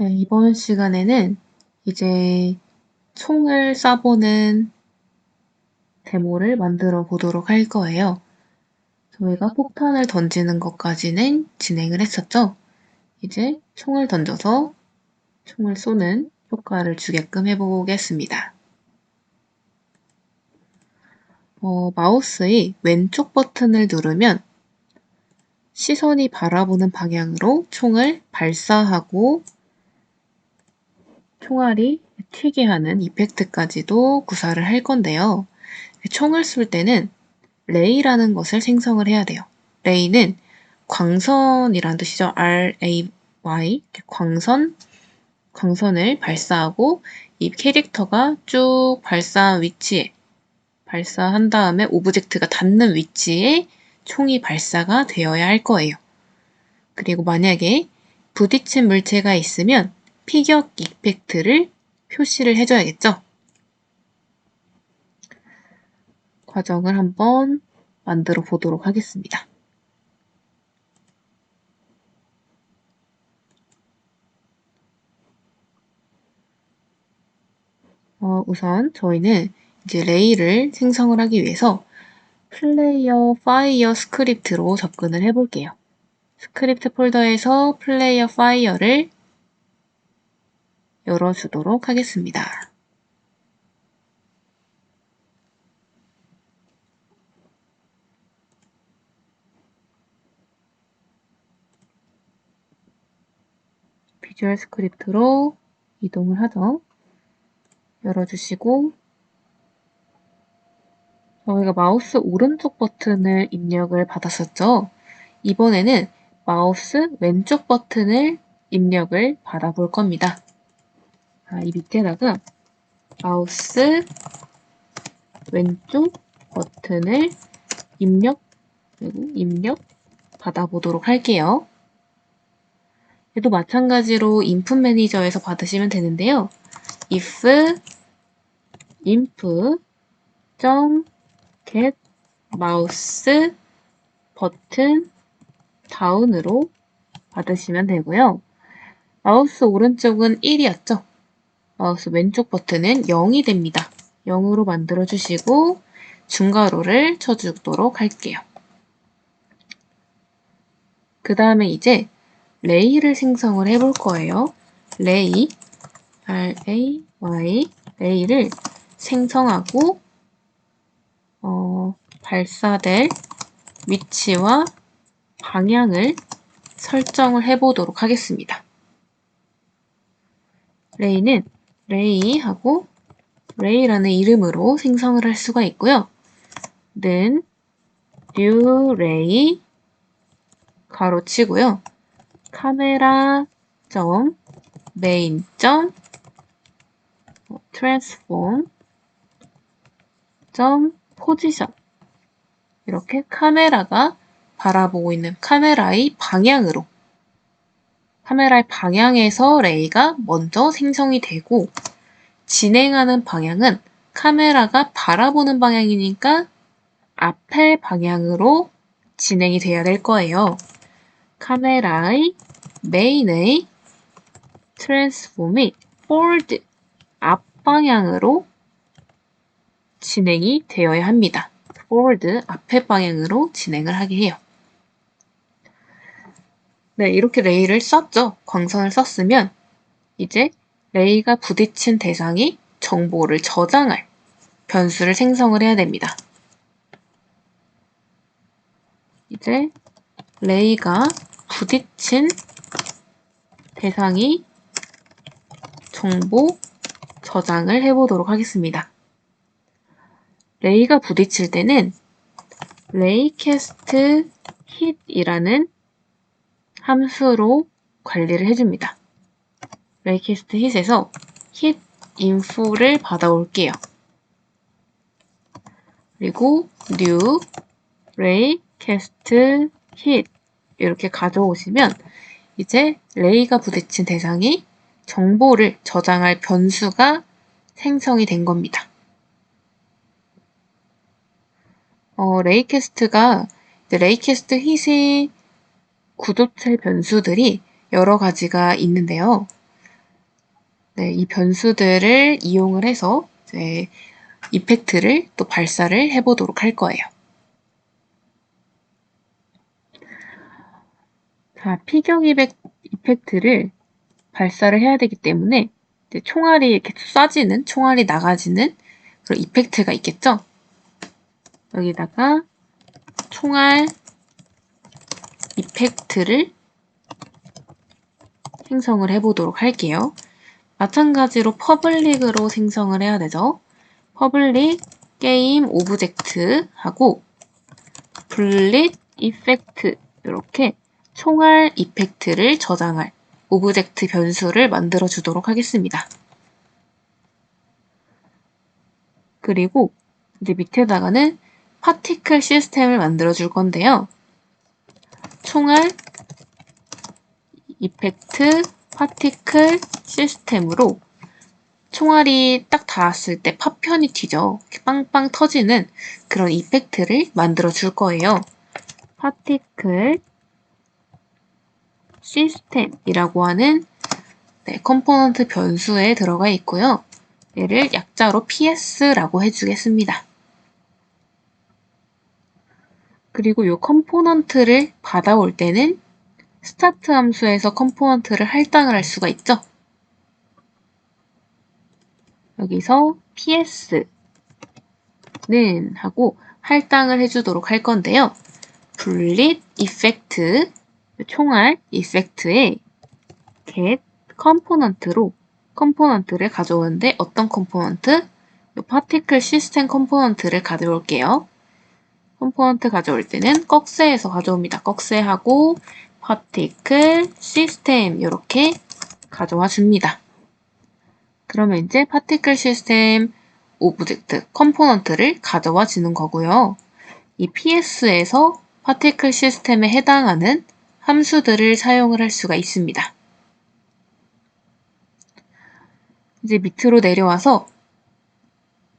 네, 이번 시간에는 이제 총을 쏴보는 데모를 만들어 보도록 할 거예요. 저희가 폭탄을 던지는 것까지는 진행을 했었죠. 이제 총을 던져서 총을 쏘는 효과를 주게끔 해보겠습니다. 어, 마우스의 왼쪽 버튼을 누르면 시선이 바라보는 방향으로 총을 발사하고 총알이 튀게 하는 이펙트까지도 구사를 할 건데요. 총을 쏠 때는 레이라는 것을 생성을 해야 돼요. 레이는 광선이란 뜻이죠. R-A-Y. 광선, 광선을 발사하고 이 캐릭터가 쭉 발사한 위치에, 발사한 다음에 오브젝트가 닿는 위치에 총이 발사가 되어야 할 거예요. 그리고 만약에 부딪힌 물체가 있으면 피격 이펙트를 표시를 해줘야겠죠. 과정을 한번 만들어 보도록 하겠습니다. 어, 우선 저희는 이제 레이를 생성을 하기 위해서 플레이어 파이어 스크립트로 접근을 해볼게요. 스크립트 폴더에서 플레이어 파이어를 열어주도록 하겠습니다. 비주얼 스크립트로 이동을 하죠. 열어주시고 저희가 마우스 오른쪽 버튼을 입력을 받았었죠. 이번에는 마우스 왼쪽 버튼을 입력을 받아볼 겁니다. 아, 이 밑에다가 마우스 왼쪽 버튼을 입력, 입력 받아보도록 할게요. 얘도 마찬가지로 인풋 매니저에서 받으시면 되는데요. if input get mouse 버튼 다운으로 받으시면 되고요. 마우스 오른쪽은 1이었죠. 마우스 왼쪽 버튼은 0이 됩니다. 0으로 만들어 주시고 중괄호를 쳐주도록 할게요. 그 다음에 이제 레이를 생성을 해볼 거예요. 레이, R-A-Y, 레이를 생성하고 어, 발사될 위치와 방향을 설정을 해보도록 하겠습니다. 레이는 레이 하고 레이라는 이름으로 생성을 할 수가 있고요. 는 new ray 가로치고요. 카메라 점 메인 점 transform 점 포지션 이렇게 카메라가 바라보고 있는 카메라의 방향으로 카메라의 방향에서 레이가 먼저 생성이 되고 진행하는 방향은 카메라가 바라보는 방향이니까 앞에 방향으로 진행이 돼야 될 거예요. 카메라의 메인의 트랜스폼이 forward 앞방향으로 진행이 되어야 합니다. forward 앞에 방향으로 진행을 하게 해요. 네, 이렇게 레이를 썼죠. 광선을 썼으면 이제 레이가 부딪힌 대상이 정보를 저장할 변수를 생성을 해야 됩니다. 이제 레이가 부딪힌 대상이 정보 저장을 해보도록 하겠습니다. 레이가 부딪힐 때는 레이캐스트 hit이라는 함수로 관리를 해줍니다. 레이캐스트 hit에서 hit info를 받아올게요. 그리고 new 레이캐스트 hit 이렇게 가져오시면 이제 레이가 부딪힌 대상이 정보를 저장할 변수가 생성이 된 겁니다. 어, 레이캐스트가 레이캐스트 hit의 구조체 변수들이 여러 가지가 있는데요. 네, 이 변수들을 이용을 해서 이제 이펙트를 또 발사를 해보도록 할 거예요. 자, 피격 이펙, 이펙트를 발사를 해야 되기 때문에 총알이 이렇게 쏴지는, 총알이 나가지는 그런 이펙트가 있겠죠? 여기다가 총알 이펙트를 생성을 해보도록 할게요. 마찬가지로 퍼블릭으로 생성을 해야 되죠. 퍼블릭 게임 오브젝트 하고 블릿 이펙트 이렇게 총알 이펙트를 저장할 오브젝트 변수를 만들어 주도록 하겠습니다. 그리고 이제 밑에다가는 파티클 시스템을 만들어 줄 건데요. 총알 이펙트 파티클 시스템으로 총알이 딱 닿았을 때 파편이 튀죠. 빵빵 터지는 그런 이펙트를 만들어 줄 거예요. 파티클 시스템이라고 하는 네, 컴포넌트 변수에 들어가 있고요. 얘를 약자로 PS라고 해주겠습니다. 그리고 이 컴포넌트를 받아올 때는 스타트 함수에서 컴포넌트를 할당을 할 수가 있죠. 여기서 ps는 하고 할당을 해주도록 할 건데요. 분릿 이펙트 총알 이펙트에 get 컴포넌트로 컴포넌트를 가져오는데 어떤 컴포넌트? 파티클 시스템 컴포넌트를 가져올게요. 컴포넌트 가져올 때는 꺽쇠에서 가져옵니다. 꺽쇠하고 파티클 시스템 이렇게 가져와 줍니다. 그러면 이제 파티클 시스템 오브젝트 컴포넌트를 가져와 주는 거고요. 이 PS에서 파티클 시스템에 해당하는 함수들을 사용을 할 수가 있습니다. 이제 밑으로 내려와서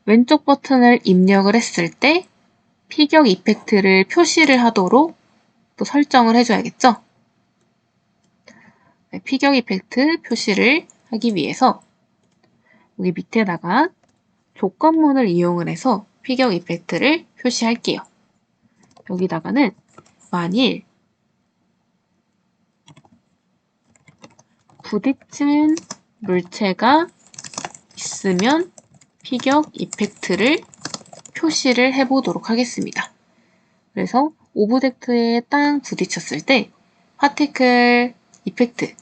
왼쪽 버튼을 입력을 했을 때 피격 이펙트를 표시를 하도록 또 설정을 해줘야겠죠? 네, 피격 이펙트 표시를 하기 위해서 여기 밑에다가 조건문을 이용을 해서 피격 이펙트를 표시할게요. 여기다가는 만일 부딪힌 물체가 있으면 피격 이펙트를 표시를 해보도록 하겠습니다. 그래서 오브젝트에 딱 부딪혔을 때 파티클 이펙트,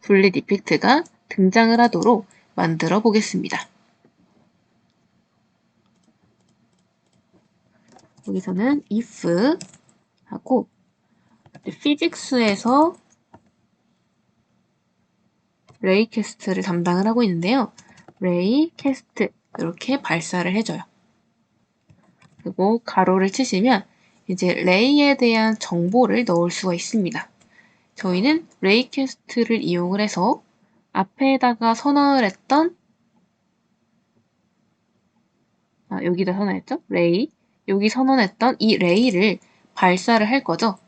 분릿 이펙트가 등장을 하도록 만들어 보겠습니다. 여기서는 if 하고 피직스에서 레이 캐스트를 담당을 하고 있는데요. 레이 캐스트 이렇게 발사를 해줘요. 그리고 가로를 치시면 이제 레이에 대한 정보를 넣을 수가 있습니다. 저희는 레이캐스트를 이용을 해서 앞에다가 선언을 했던 아, 여기다 선언했죠? 레이. 여기 선언했던 이 레이를 발사를 할 거죠.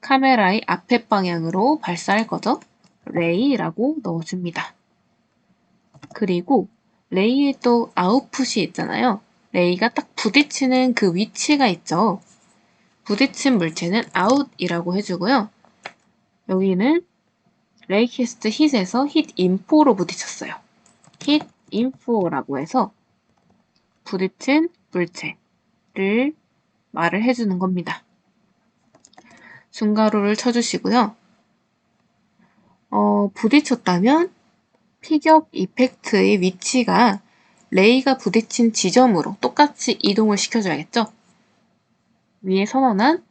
카메라의 앞에 방향으로 발사할 거죠. 레이라고 넣어줍니다. 그리고 레이에 또 아웃풋이 있잖아요. 레이가 딱 부딪히는 그 위치가 있죠. 부딪힌 물체는 out이라고 해주고요. 여기는 레이캐스트 hit에서 hit info로 부딪혔어요. hit info라고 해서 부딪힌 물체를 말을 해주는 겁니다. 중괄호를 쳐주시고요. 어, 부딪혔다면 피격 이펙트의 위치가 레이가 부딪힌 지점으로 똑같이 이동을 시켜줘야겠죠? 위에 선언한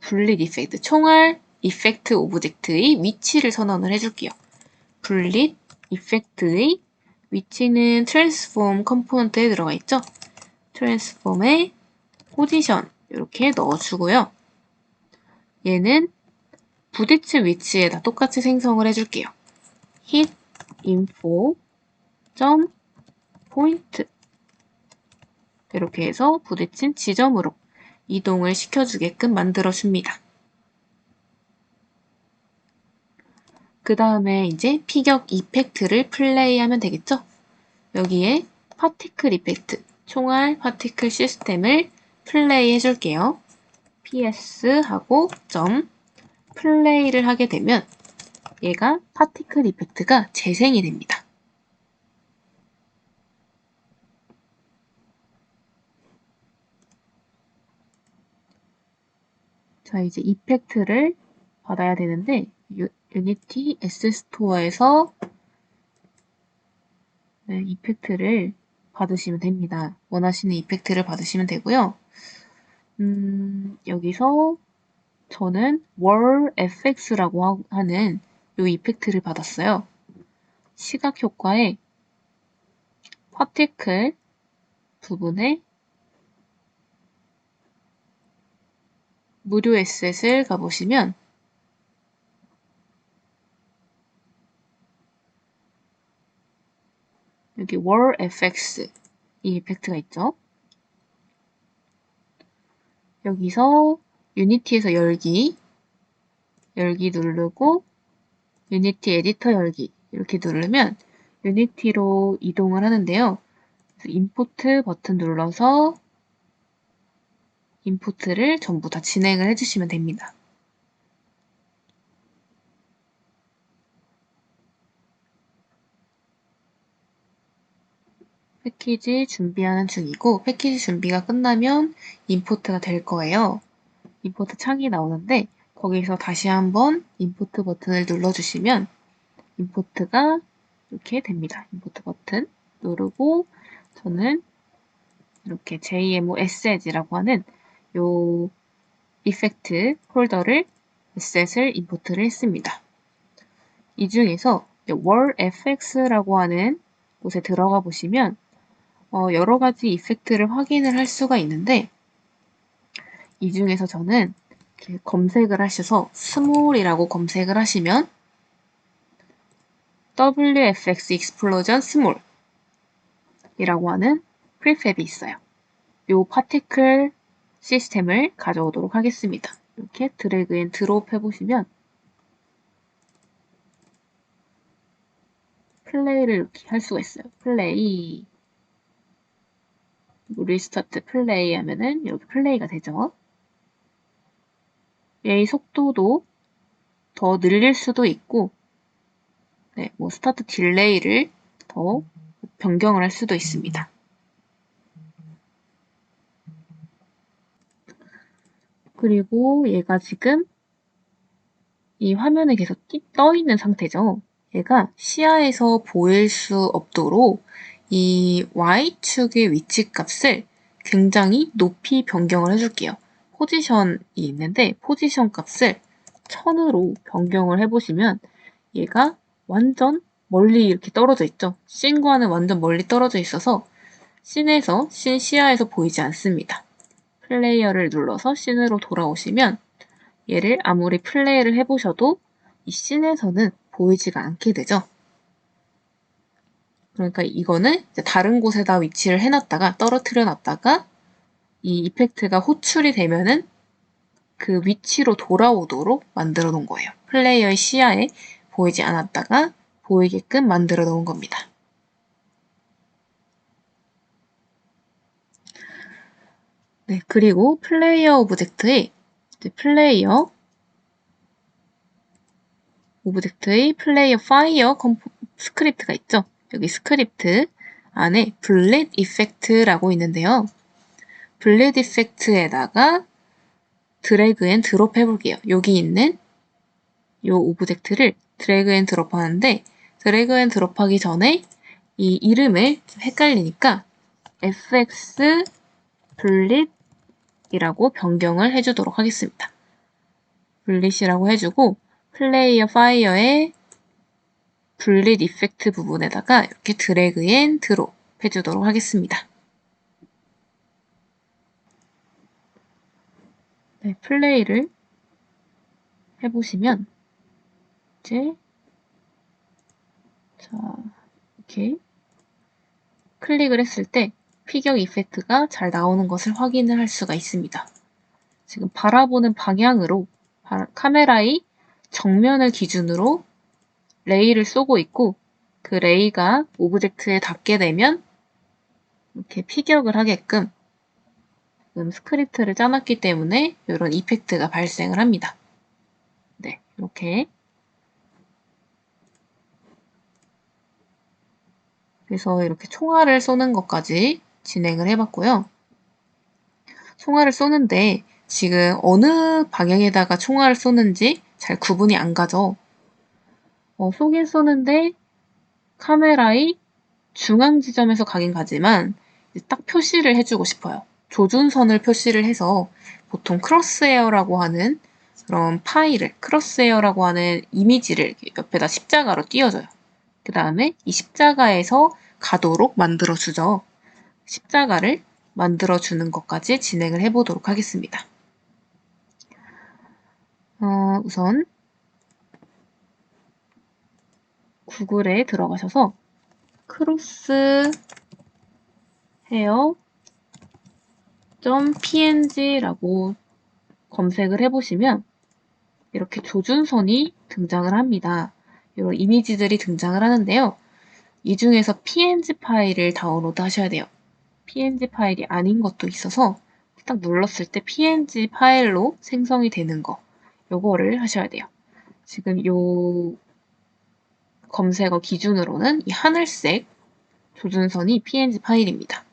분릿 이펙트, 총알 이펙트 오브젝트의 위치를 선언을 해줄게요. 분릿 이펙트의 위치는 트랜스폼 컴포넌트에 들어가 있죠? 트랜스폼의 포지션 이렇게 넣어주고요. 얘는 부딪힌 위치에다 똑같이 생성을 해줄게요. hit info 점 포인트 이렇게 해서 부딪힌 지점으로 이동을 시켜주게끔 만들어줍니다. 그 다음에 이제 피격 이펙트를 플레이하면 되겠죠? 여기에 파티클 이펙트, 총알 파티클 시스템을 플레이 해줄게요. ps 하고 점 플레이를 하게 되면 얘가 파티클 이펙트가 재생이 됩니다. 자, 이제 이펙트를 받아야 되는데 유, 유니티 S 스토어에서 네, 이펙트를 받으시면 됩니다. 원하시는 이펙트를 받으시면 되고요. 음, 여기서 저는 월 FX라고 하는 이 이펙트를 받았어요. 시각 효과에 파티클 부분에 무료 에셋을 가보시면 여기 월 FX 이 이펙트가 있죠. 여기서 유니티에서 열기 열기 누르고 유니티 에디터 열기 이렇게 누르면 유니티로 이동을 하는데요. 인포트 버튼 눌러서 인포트를 전부 다 진행을 해주시면 됩니다. 패키지 준비하는 중이고 패키지 준비가 끝나면 임포트가 될 거예요. 임포트 창이 나오는데 거기서 다시 한번 임포트 버튼을 눌러주시면 임포트가 이렇게 됩니다. 임포트 버튼 누르고 저는 이렇게 JMO Asset이라고 하는 요 이펙트 폴더를 에셋을 임포트를 했습니다. 이 중에서 월 FX라고 하는 곳에 들어가 보시면 어, 여러 가지 이펙트를 확인을 할 수가 있는데 이 중에서 저는 검색을 하셔서 스몰이라고 검색을 하시면 WFX Explosion Small 이라고 하는 프리팹이 있어요. 요 파티클 시스템을 가져오도록 하겠습니다. 이렇게 드래그 앤 드롭 해보시면 플레이를 이렇게 할 수가 있어요. 플레이 리스타트 플레이 하면은 이렇게 플레이가 되죠. 얘의 속도도 더 늘릴 수도 있고 네, 뭐 스타트 딜레이를 더 변경을 할 수도 있습니다. 그리고 얘가 지금 이 화면에 계속 떠 있는 상태죠. 얘가 시야에서 보일 수 없도록 이 Y축의 위치 값을 굉장히 높이 변경을 해줄게요. 포지션이 있는데 포지션 값을 1000으로 변경을 해보시면 얘가 완전 멀리 이렇게 떨어져 있죠. 씬과는 완전 멀리 떨어져 있어서 씬에서 씬 시야에서 보이지 않습니다. 플레이어를 눌러서 씬으로 돌아오시면 얘를 아무리 플레이를 해보셔도 이 씬에서는 보이지가 않게 되죠. 그러니까 이거는 다른 곳에다 위치를 해놨다가 떨어뜨려 놨다가 이 이펙트가 호출이 되면은 그 위치로 돌아오도록 만들어 놓은 거예요. 플레이어의 시야에 보이지 않았다가 보이게끔 만들어 놓은 겁니다. 네, 그리고 플레이어 오브젝트의 플레이어 오브젝트의 플레이어 파이어 스크립트가 있죠. 여기 스크립트 안에 블릿 이펙트라고 있는데요. 블릿 이펙트에다가 드래그 앤 드롭 해볼게요. 여기 있는 이 오브젝트를 드래그 앤 드롭 하는데 드래그 앤 드롭 하기 전에 이 이름을 헷갈리니까 fx 블릿 이라고 변경을 해주도록 하겠습니다. 블릿이라고 해주고 플레이어 파이어에 분릿 이펙트 부분에다가 이렇게 드래그 앤 드롭 해주도록 하겠습니다. 네, 플레이를 해보시면 이제 자 이렇게 클릭을 했을 때 피격 이펙트가 잘 나오는 것을 확인을 할 수가 있습니다. 지금 바라보는 방향으로 카메라의 정면을 기준으로 레이를 쏘고 있고 그 레이가 오브젝트에 닿게 되면 이렇게 피격을 하게끔 스크립트를 짜놨기 때문에 이런 이펙트가 발생을 합니다. 네, 이렇게 그래서 이렇게 총알을 쏘는 것까지 진행을 해봤고요. 총알을 쏘는데 지금 어느 방향에다가 총알을 쏘는지 잘 구분이 안 가죠. 어, 쏘긴 쏘는데 카메라의 중앙 지점에서 가긴 가지만 딱 표시를 해주고 싶어요. 조준선을 표시를 해서 보통 크로스에어라고 하는 그런 파일을 크로스에어라고 하는 이미지를 옆에다 십자가로 띄워줘요. 그 다음에 이 십자가에서 가도록 만들어주죠. 십자가를 만들어주는 것까지 진행을 해보도록 하겠습니다. 어, 우선 구글에 들어가셔서 크로스 헤어 .png라고 검색을 해보시면 이렇게 조준선이 등장을 합니다. 이런 이미지들이 등장을 하는데요. 이 중에서 png 파일을 다운로드 하셔야 돼요. Png 파일이 아닌 것도 있어서 딱 눌렀을 때 png 파일로 생성이 되는 거 요거를 하셔야 돼요. 지금 요 검색어 기준으로는 이 하늘색 조준선이 png 파일입니다.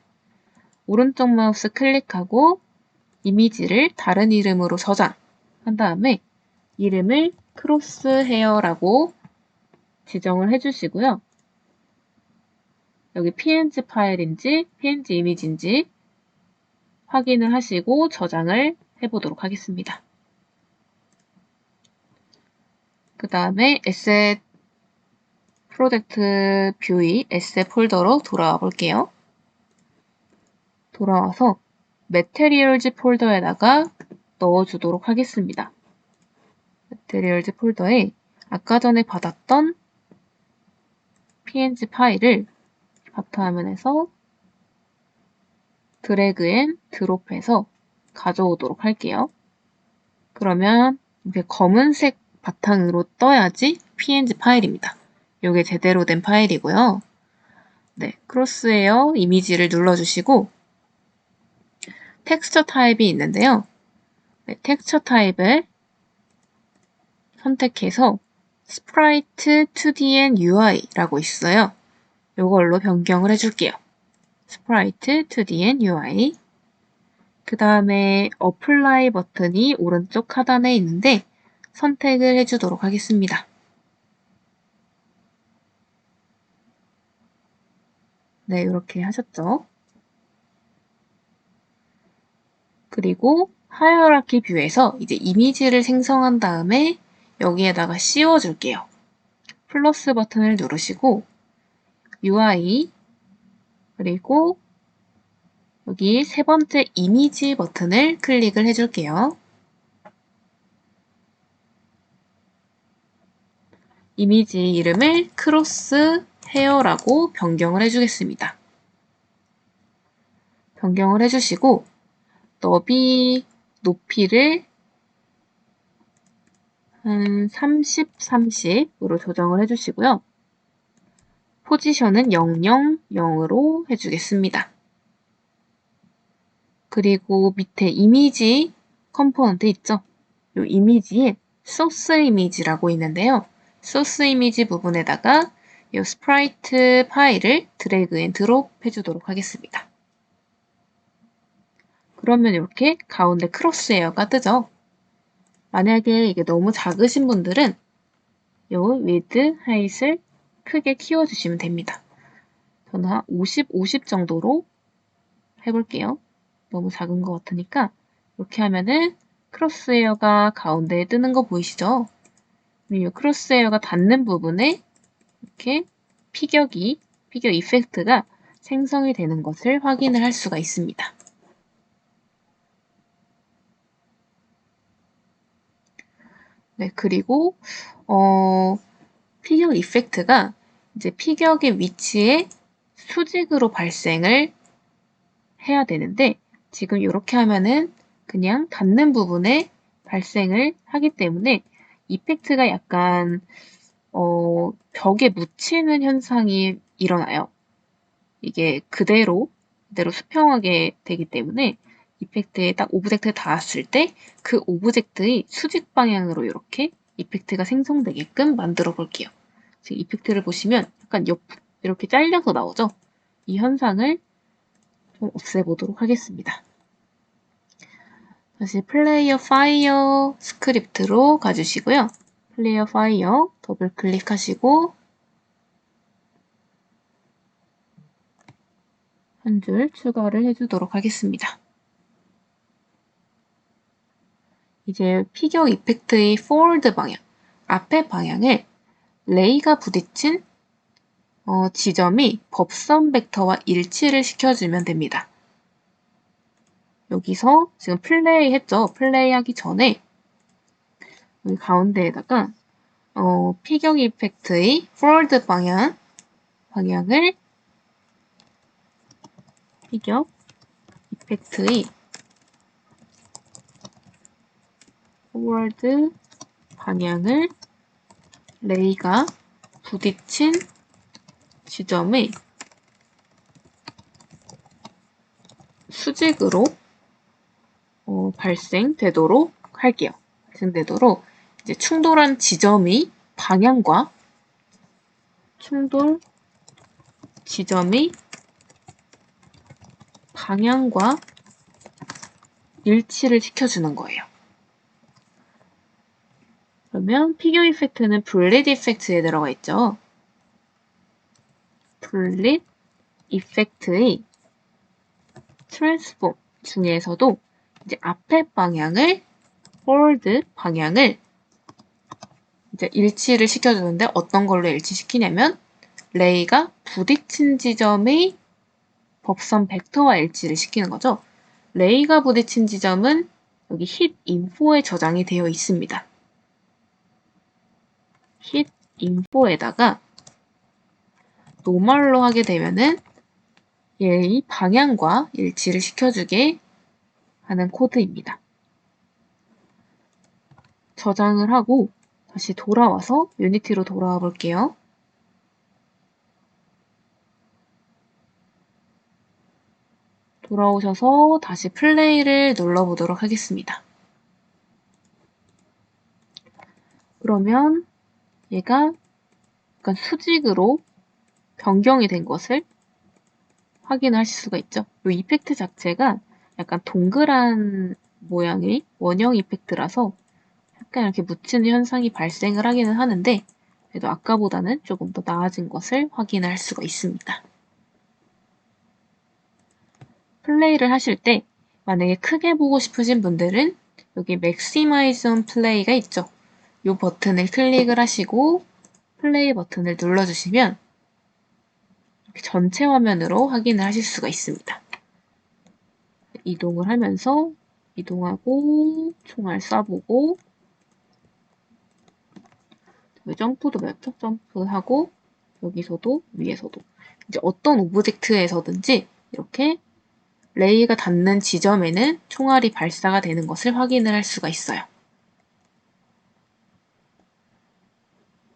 오른쪽 마우스 클릭하고 이미지를 다른 이름으로 저장한 다음에 이름을 크로스 헤어라고 지정을 해주시고요. 여기 png 파일인지 png 이미지인지 확인을 하시고 저장을 해보도록 하겠습니다. 그 다음에 에셋 프로젝트 뷰의 에셋 폴더로 돌아와 볼게요. 돌아와서 메테리얼즈 폴더에다가 넣어주도록 하겠습니다. 메테리얼즈 폴더에 아까 전에 받았던 png 파일을 바탕화면에서 드래그 앤 드롭해서 가져오도록 할게요. 그러면 이렇게 검은색 바탕으로 떠야지 png 파일입니다. 이게 제대로 된 파일이고요. 네, 크로스웨어 이미지를 눌러주시고 텍스처 타입이 있는데요. 네, 텍스처 타입을 선택해서 스프라이트 2DN UI라고 있어요. 이걸로 변경을 해줄게요. 스프라이트 2DN UI 그 다음에 어플라이 버튼이 오른쪽 하단에 있는데 선택을 해주도록 하겠습니다. 네, 이렇게 하셨죠. 그리고 하이어라키 뷰에서 이제 이미지를 생성한 다음에 여기에다가 씌워줄게요. 플러스 버튼을 누르시고 UI 그리고 여기 세 번째 이미지 버튼을 클릭을 해줄게요. 이미지 이름을 크로스 헤어라고 변경을 해주겠습니다. 변경을 해주시고 너비 높이를 한 30, 30으로 조정을 해주시고요. 포지션은 0, 0, 0으로 해주겠습니다. 그리고 밑에 이미지 컴포넌트 있죠? 이 이미지에 소스 이미지라고 있는데요. 소스 이미지 부분에다가 이 스프라이트 파일을 드래그 앤 드롭 해주도록 하겠습니다. 그러면 이렇게 가운데 크로스 에어가 뜨죠. 만약에 이게 너무 작으신 분들은 이 위드 하이트를 크게 키워주시면 됩니다. 저는 한 50, 50 정도로 해볼게요. 너무 작은 것 같으니까 이렇게 하면은 크로스에어가 가운데에 뜨는 거 보이시죠? 이 크로스에어가 닿는 부분에 이렇게 피격이, 피격 이펙트가 생성이 되는 것을 확인을 할 수가 있습니다. 네, 그리고 어, 피격 이펙트가 이제 피격의 위치에 수직으로 발생을 해야 되는데 지금 이렇게 하면은 그냥 닿는 부분에 발생을 하기 때문에 이펙트가 약간 어, 벽에 묻히는 현상이 일어나요. 이게 그대로, 그대로 수평하게 되기 때문에 이펙트에 딱 오브젝트에 닿았을 때 그 오브젝트의 수직 방향으로 이렇게 이펙트가 생성되게끔 만들어 볼게요. 지금 이펙트를 보시면 약간 옆, 이렇게 잘려서 나오죠? 이 현상을 좀 없애보도록 하겠습니다. 다시 플레이어 파이어 스크립트로 가주시고요. 플레이어 파이어 더블 클릭하시고 한 줄 추가를 해주도록 하겠습니다. 이제 피겨 이펙트의 forward 방향, 앞에 방향을 레이가 부딪힌 어, 지점이 법선 벡터와 일치를 시켜주면 됩니다. 여기서 지금 플레이 했죠? 플레이 하기 전에 여기 가운데에다가 어, 피격 이펙트의 forward 방향 방향을 피격 이펙트의 forward 방향을 레이가 부딪힌 지점의 수직으로 어, 발생되도록 할게요. 발생되도록 이제 충돌한 지점의 방향과 충돌 지점의 방향과 일치를 시켜주는 거예요. 그러면 피겨 이펙트는 블릿 이펙트에 들어가 있죠. 블릿 이펙트의 트랜스폼 중에서도 이제 앞에 방향을 forward 방향을 이제 일치를 시켜주는데 어떤 걸로 일치시키냐면 레이가 부딪힌 지점의 법선 벡터와 일치를 시키는 거죠. 레이가 부딪힌 지점은 여기 hit info에 저장이 되어 있습니다. Hit info에다가 노멀로 하게 되면은 얘의 방향과 일치를 시켜주게 하는 코드입니다. 저장을 하고 다시 돌아와서 유니티로 돌아와 볼게요. 돌아오셔서 다시 플레이를 눌러보도록 하겠습니다. 그러면 얘가 약간 수직으로 변경이 된 것을 확인하실 수가 있죠. 이 이펙트 자체가 약간 동그란 모양의 원형 이펙트라서 약간 이렇게 묻히는 현상이 발생을 하기는 하는데 그래도 아까보다는 조금 더 나아진 것을 확인할 수가 있습니다. 플레이를 하실 때 만약에 크게 보고 싶으신 분들은 여기 on Play가 있죠. 이 버튼을 클릭을 하시고 플레이 버튼을 눌러주시면 전체 화면으로 확인을 하실 수가 있습니다. 이동을 하면서 이동하고 총알 쏴보고 점프도 몇초 점프하고 여기서도 위에서도 이제 어떤 오브젝트에서든지 이렇게 레이가 닿는 지점에는 총알이 발사가 되는 것을 확인을 할 수가 있어요.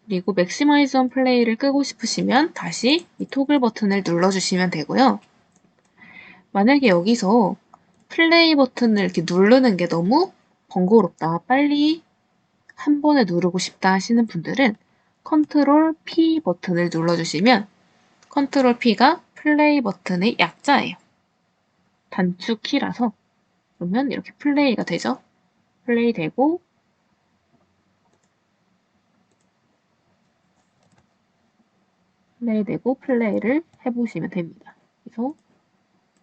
그리고 맥시마이즈 온 플레이를 끄고 싶으시면 다시 이 토글 버튼을 눌러주시면 되고요. 만약에 여기서 플레이 버튼을 이렇게 누르는 게 너무 번거롭다. 빨리 한 번에 누르고 싶다 하시는 분들은 컨트롤 P 버튼을 눌러주시면 컨트롤 P가 플레이 버튼의 약자예요. 단축 키라서 그러면 이렇게 플레이가 되죠. 플레이 되고 플레이 되고 플레이를 해보시면 됩니다. 그래서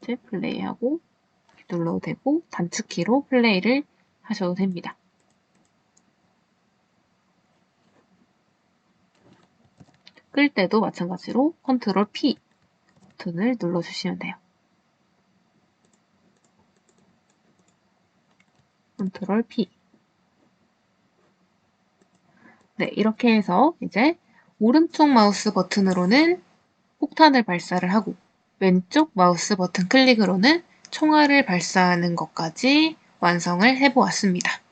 이제 플레이하고 눌러도 되고 단축키로 플레이를 하셔도 됩니다. 끌 때도 마찬가지로 컨트롤 P 버튼을 눌러주시면 돼요. 컨트롤 P 네, 이렇게 해서 이제 오른쪽 마우스 버튼으로는 폭탄을 발사를 하고 왼쪽 마우스 버튼 클릭으로는 총알을 발사하는 것까지 완성을 해보았습니다.